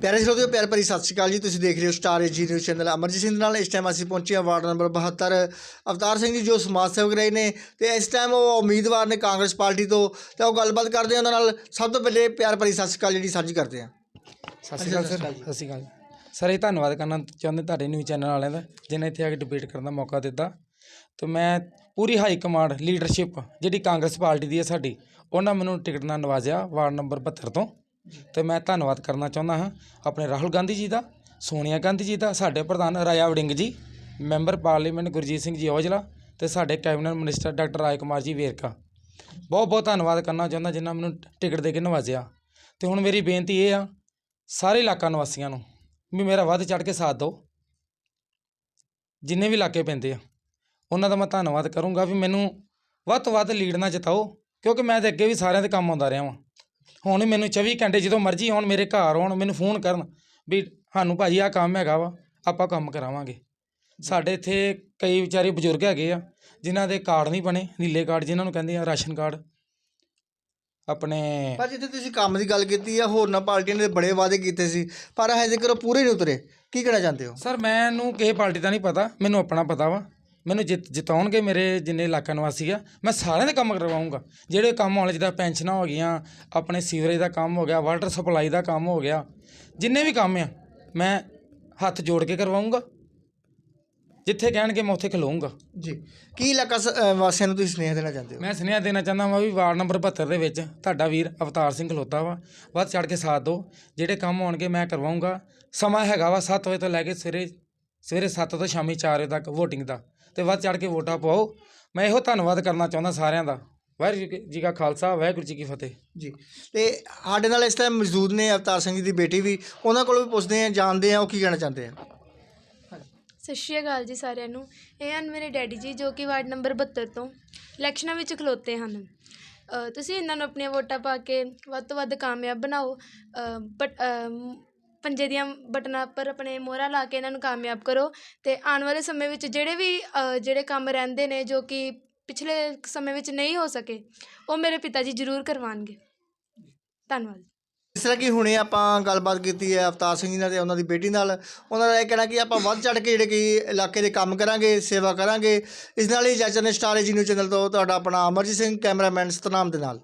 ਪਿਆਰੇ ਸਰੋਤਿਓ ਪਿਆਰ ਭਰੀ ਸਤਿ ਸ਼੍ਰੀ ਅਕਾਲ ਜੀ। ਤੁਸੀਂ ਦੇਖ ਰਹੇ ਹੋ star AG news channel Amarjit Singh ਦੇ ਨਾਲ ਇਸ ਟਾਈਮ ਅਸੀਂ ਪਹੁੰਚੇ ਹਾਂ ਵਾਰਡ ਨੰਬਰ 72 ਅਵਤਾਰ ਸਿੰਘ ਜੀ ਜੋ ਸਮਾਜ ਸੇਵਕ ਰਹੇ ਨੇ ਤੇ ਇਸ ਟਾਈਮ ਉਹ ਉਮੀਦਵਾਰ ਨੇ ਕਾਂਗਰਸ ਪਾਰਟੀ ਤੋਂ। ਤੇ ਉਹ ਗੱਲਬਾਤ ਕਰਦੇ ਹਾਂ ਉਹਨਾਂ ਨਾਲ। ਸਭ ਤੋਂ ਪਹਿਲੇ ਪਿਆਰ ਭਰੀ ਸਤਿ ਸ਼੍ਰੀ ਅਕਾਲ ਜਿਹੜੀ ਸਾਂਝੀ ਕਰਦੇ ਹਾਂ। ਸਤਿ ਸ਼੍ਰੀ ਅਕਾਲ ਸਰ। ਸਤਿ ਸ਼੍ਰੀ ਅਕਾਲ। ਸਰ ਇਹ ਧੰਨਵਾਦ ਕਰਨਾ ਚਾਹੁੰਦੇ ਤੁਹਾਡੇ ਨਿਊਜ਼ ਚੈਨਲ ਵਾਲਿਆਂ ਦਾ ਜਿਨ੍ਹਾਂ ਇੱਥੇ ਆ ਕੇ ਡਿਬੇਟ ਕਰਨ ਦਾ ਮੌਕਾ ਦਿੱਤਾ। ਤੇ ਮੈਂ ਪੂਰੀ ਹਾਈ ਕਮਾਂਡ ਲੀਡਰਸ਼ਿਪ ਜਿਹੜੀ ਕਾਂਗਰਸ ਪਾਰਟੀ ਦੀ ਹੈ ਸਾਡੀ ਉਹਨਾਂ ਮੈਨੂੰ ਟਿਕਟ ਨਾਲ ਨਵਾਜ਼ਿਆ ਵਾਰਡ ਨੰਬਰ 72 ਤੋਂ। ਅਤੇ ਮੈਂ ਧੰਨਵਾਦ ਕਰਨਾ ਚਾਹੁੰਦਾ ਹਾਂ ਆਪਣੇ ਰਾਹੁਲ ਗਾਂਧੀ ਜੀ ਦਾ, ਸੋਨੀਆ ਗਾਂਧੀ ਜੀ ਦਾ, ਸਾਡੇ ਪ੍ਰਧਾਨ ਰਾਜਾ ਵੜਿੰਗ ਜੀ, ਮੈਂਬਰ ਪਾਰਲੀਮੈਂਟ ਗੁਰਜੀਤ ਸਿੰਘ ਜੀ ਔਜਲਾ ਅਤੇ ਸਾਡੇ cabinet minister doctor Raj Kumar ji Verka. ਬਹੁਤ ਬਹੁਤ ਧੰਨਵਾਦ ਕਰਨਾ ਚਾਹੁੰਦਾ ਜਿਨ੍ਹਾਂ ਮੈਨੂੰ ਟਿਕਟ ਦੇ ਕੇ ਨਵਾਜ਼ਿਆ। ਅਤੇ ਹੁਣ ਮੇਰੀ ਬੇਨਤੀ ਇਹ ਆ, ਸਾਰੇ ਇਲਾਕਾ ਨਿਵਾਸੀਆਂ ਨੂੰ ਵੀ ਮੇਰਾ ਵੱਧ ਚੜ ਕੇ ਸਾਥ ਦਿਓ। ਜਿੰਨੇ ਵੀ ਇਲਾਕੇ ਪੈਂਦੇ ਆ, ਉਹਨਾਂ ਦਾ ਮੈਂ ਧੰਨਵਾਦ ਕਰੂੰਗਾ ਵੀ ਮੈਨੂੰ ਵੱਧ ਤੋਂ ਵੱਧ ਲੀਡ ਨਾ ਜਿਤਾਓ, ਕਿਉਂਕਿ ਮੈਂ ਤੇ ਅੱਗੇ ਵੀ ਸਾਰਿਆਂ ਦੇ ਕੰਮ ਆਉਂਦਾ ਰਿਹਾ ਵਾਂ। ਹੁਣ ਮੈਨੂੰ 24 ਘੰਟੇ ਜਦੋਂ ਮਰਜ਼ੀ ਆਉਣ ਮੇਰੇ ਘਰ ਆਉਣ ਮੈਨੂੰ ਫੋਨ ਕਰਨ ਵੀ ਸਾਨੂੰ ਭਾਜੀ ਆਹ ਕੰਮ ਹੈਗਾ ਵਾ ਆਪਾਂ ਕੰਮ ਕਰਾਵਾਂਗੇ। ਸਾਡੇ ਇੱਥੇ ਕਈ ਵਿਚਾਰੇ ਬਜ਼ੁਰਗ ਹੈਗੇ ਆ ਜਿਨ੍ਹਾਂ ਦੇ ਕਾਰਡ ਨਹੀਂ ਬਣੇ ਨੀਲੇ ਕਾਰਡ ਜਿਨ੍ਹਾਂ ਨੂੰ ਕਹਿੰਦੇ ਆ ਰਾਸ਼ਨ ਕਾਰਡ। ਆਪਣੇ ਪਰ ਜਿੱਥੇ ਤੁਸੀਂ ਕੰਮ ਦੀ ਗੱਲ ਕੀਤੀ ਆ ਹੋਰਨਾਂ ਪਾਰਟੀਆਂ ਨੇ ਬੜੇ ਵਾਅਦੇ ਕੀਤੇ ਸੀ ਪਰ ਹਜੇ ਤੱਕ ਉਹ ਪੂਰੇ ਨਹੀਂ ਉਤਰੇ ਕੀ ਕਹਿਣਾ ਚਾਹੁੰਦੇ ਹੋ? ਸਰ ਮੈਨੂੰ ਕਿਸੇ ਪਾਰਟੀ ਦਾ ਨਹੀਂ ਪਤਾ ਮੈਨੂੰ ਆਪਣਾ ਪਤਾ ਵਾ। ਮੈਨੂੰ ਜਿੱਤ ਜਿਤਾਉਣਗੇ ਮੇਰੇ ਜਿੰਨੇ ਇਲਾਕਾ ਨਿਵਾਸੀ ਆ ਮੈਂ ਸਾਰਿਆਂ ਦੇ ਕੰਮ ਕਰਵਾਉਂਗਾ ਜਿਹੜੇ ਕੰਮ ਹੋਣੇ ਜਿੱਦਾਂ ਪੈਨਸ਼ਨਾਂ ਹੋ ਗਈਆਂ ਆਪਣੇ ਸੀਵਰੇਜ ਦਾ ਕੰਮ ਹੋ ਗਿਆ ਵਾਟਰ ਸਪਲਾਈ ਦਾ ਕੰਮ ਹੋ ਗਿਆ ਜਿੰਨੇ ਵੀ ਕੰਮ ਆ ਮੈਂ ਹੱਥ ਜੋੜ ਕੇ ਕਰਵਾਉਂਗਾ ਜਿੱਥੇ ਕਹਿਣਗੇ ਮੈਂ ਉੱਥੇ ਖਲੋਊਂਗਾ। ਜੀ। ਕੀ ਇਲਾਕਾ ਸ- ਵਾਸੀਆਂ ਨੂੰ ਤੁਸੀਂ ਸੁਨੇਹਾ ਦੇਣਾ ਚਾਹੁੰਦੇ ਹੋ? ਮੈਂ ਸੁਨੇਹਾ ਦੇਣਾ ਚਾਹੁੰਦਾ ਵਾਂ ਵੀ ਵਾਰਡ ਨੰਬਰ 72 ਦੇ ਵਿੱਚ ਤੁਹਾਡਾ ਵੀਰ ਅਵਤਾਰ ਸਿੰਘ ਖਲੋਤਾ ਵਾ। ਵੱਧ ਚੜ ਕੇ ਸਾਥ ਦਿਓ। ਜਿਹੜੇ ਕੰਮ ਹੋਣਗੇ ਮੈਂ ਕਰਵਾਉਂਗਾ ਸਮਾਂ ਹੈਗਾ ਵਾ 7 ਵਜੇ ਤੋਂ ਲੈ ਕੇ ਸਵੇਰੇ ਸਵੇਰੇ 7 ਤੋਂ ਸ਼ਾਮੀ 4 ਵਜੇ ਤੱਕ VOTING ਦਾ। ਤੇ ਵੱਧ ਚੜ ਕੇ ਵੋਟਾਂ ਪਾਓ। ਮੈਂ ਇਹੋ ਧੰਨਵਾਦ ਕਰਨਾ ਚਾਹੁੰਦਾ ਸਾਰਿਆਂ ਦਾ। ਵਾਹਿਗੁਰੂ ਜੀ ਕਾ ਖਾਲਸਾ ਵਾਹਿਗੁਰੂ ਜੀ ਕੀ ਫਤਿਹ। ਜੀ। ਤੇ ਸਾਡੇ ਨਾਲ ਇਸ ਟਾਈਮ ਮੌਜੂਦ ਨੇ ਅਵਤਾਰ ਸਿੰਘ ਜੀ ਦੀ ਬੇਟੀ ਵੀ। ਉਹਨਾਂ ਕੋਲੋਂ ਵੀ ਪੁੱਛਦੇ ਆ ਜਾਣਦੇ ਆ ਉਹ ਕੀ ਕਹਿਣਾ ਚਾਹੁੰਦੇ ਆ? ਸਤਿ ਸ਼੍ਰੀ ਅਕਾਲ ਜੀ ਸਾਰਿਆਂ ਨੂੰ। ਇਹ ਹਨ ਮੇਰੇ ਡੈਡੀ ਜੀ ਜੋ ਕਿ ਵਾਰਡ ਨੰਬਰ 72 ਤੋਂ ਇਲੈਕਸ਼ਨਾਂ ਵਿੱਚ ਖਲੋਤੇ ਹਨ। ਤੁਸੀਂ ਇਹਨਾਂ ਨੂੰ ਆਪਣੀਆਂ ਵੋਟਾਂ ਪਾ ਕੇ ਵੱਧ ਤੋਂ ਵੱਧ ਕਾਮਯਾਬ ਬਣਾਓ। ਬਟ ਪੰਜੇ ਦੀਆਂ ਬਟਨਾਂ ਪਰ ਆਪਣੇ ਮੋਹਰਾਂ ਲਾ ਕੇ ਇਹਨਾਂ ਨੂੰ ਕਾਮਯਾਬ ਕਰੋ ਅਤੇ ਆਉਣ ਵਾਲੇ ਸਮੇਂ ਵਿੱਚ ਜਿਹੜੇ ਵੀ ਜਿਹੜੇ ਕੰਮ ਰਹਿੰਦੇ ਨੇ ਜੋ ਕਿ ਪਿਛਲੇ ਸਮੇਂ ਵਿੱਚ ਨਹੀਂ ਹੋ ਸਕੇ, ਉਹ ਮੇਰੇ ਪਿਤਾ ਜੀ ਜ਼ਰੂਰ ਕਰਵਾਉਣਗੇ। ਧੰਨਵਾਦ। ਜਿਸ ਤਰ੍ਹਾਂ ਕਿ ਹੁਣੇ ਆਪਾਂ ਗੱਲਬਾਤ ਕੀਤੀ ਹੈ ਅਵਤਾਰ ਸਿੰਘ ਜੀ ਨਾਲ ਤੇ ਉਹਨਾਂ ਦੀ ਬੇਟੀ ਨਾਲ, ਉਹਨਾਂ ਦਾ ਇਹ ਕਹਿਣਾ ਕਿ ਆਪਾਂ ਵੱਧ ਚੜ ਕੇ ਜਿਹੜੇ ਕਿ ਇਲਾਕੇ ਦੇ ਕੰਮ ਕਰਾਂਗੇ, ਸੇਵਾ ਕਰਾਂਗੇ, ਇਸ ਨਾਲ ਹੀ ਜੱਜ ਨੇ ਸਟਾਰ ਜੀ ਨਿਊਜ਼ ਚੈਨਲ ਤੋਂ ਤੁਹਾਡਾ ਆਪਣਾ ਅਮਰਜੀਤ ਸਿੰਘ ਕੈਮਰਾਮੈਨ ਸਤਨਾਮ ਦੇ ਨਾਲ।